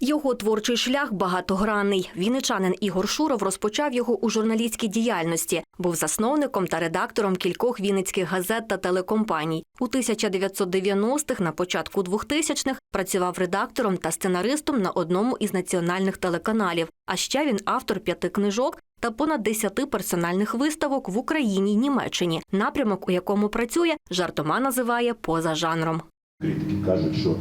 Його творчий шлях багатогранний. Вінничанин Ігор Шуров розпочав його у журналістській діяльності. Був засновником та редактором кількох вінницьких газет та телекомпаній. У 1990-х, на початку 2000-х працював редактором та сценаристом на одному із національних телеканалів. А ще він автор п'яти книжок та понад десяти персональних виставок в Україні й Німеччині. Напрямок, у якому працює, жартома називає поза жанром. Критики кажуть, що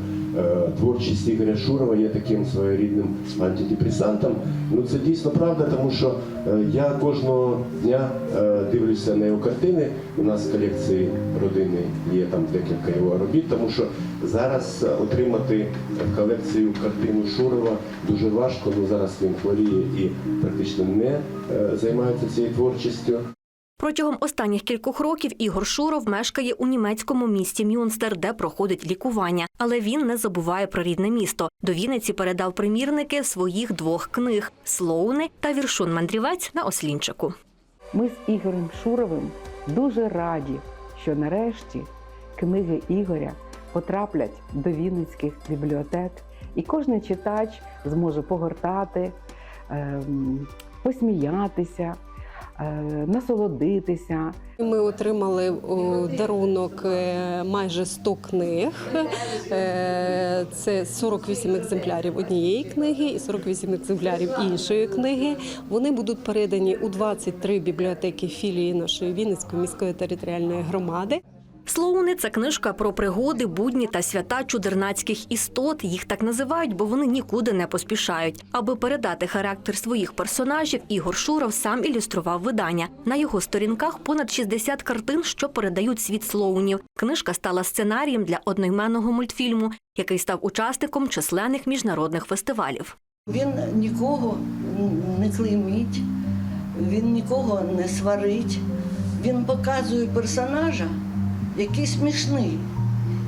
творчість Ігоря Шурова є таким своєрідним антидепресантом. Ну це дійсно правда, тому що е, я кожного дня е, дивлюся на його картини. У нас в колекції родини є там декілька його робіт, тому що зараз е, отримати в колекцію картину Шурова дуже важко. Ну зараз він хворіє і практично не е, займається цією творчістю. Протягом останніх кількох років Ігор Шуров мешкає у німецькому місті Мюнстер, де проходить лікування. Але він не забуває про рідне місто. До Вінниці передав примірники своїх двох книг Слоуни та Віршун мандрівець на Ослінчику. Ми з Ігорем Шуровим дуже раді, що нарешті книги Ігоря потраплять до вінницьких бібліотек, і кожен читач зможе погортати, ем, посміятися, насолодитися. Ми отримали дарунок е, майже 100 книг. Е, Це 48 екземплярів однієї книги і 48 екземплярів іншої книги. Вони будуть передані у 23 бібліотеки філії нашої Вінницької міської територіальної громади. Слоуни це книжка про пригоди, будні та свята чудернацьких істот. Їх так називають, бо вони нікуди не поспішають. Аби передати характер своїх персонажів, Ігор Шуров сам ілюстрував видання. На його сторінках понад 60 картин, що передають світ слоунів. Книжка стала сценарієм для одноіменного мультфільму, який став учасником численних міжнародних фестивалів. Він нікого не клеймить, він нікого не сварить. Він показує персонажа, який смішний,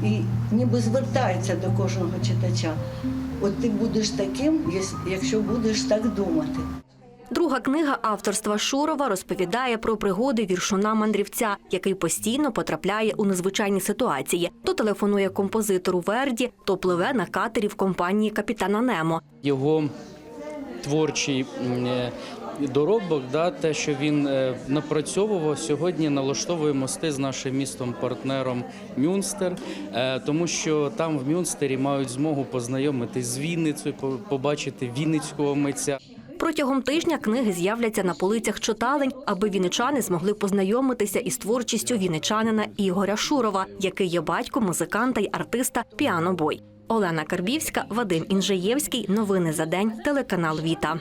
і ніби звертається до кожного читача. От ти будеш таким, якщо будеш так думати. Друга книга авторства Шурова розповідає про пригоди віршуна мандрівця, який постійно потрапляє у незвичайні ситуації. То телефонує композитору Верді, то пливе на катері в компанії капітана Немо. його творчий е, доробок, да, те, що він е, напрацьовував, сьогодні налаштовує мости з нашим містом-партнером Мюнстер, е, тому що там в Мюнстері мають змогу познайомитись з Вінницею, по- побачити вінницького митця. Протягом тижня книги з'являться на полицях читалень, аби вінничани змогли познайомитися із творчістю вінничанина Ігоря Шурова, який є батьком музиканта й артиста Піанобой. Олена Карбівська, Вадим Інжеєвський. Новини за день. Телеканал Віта.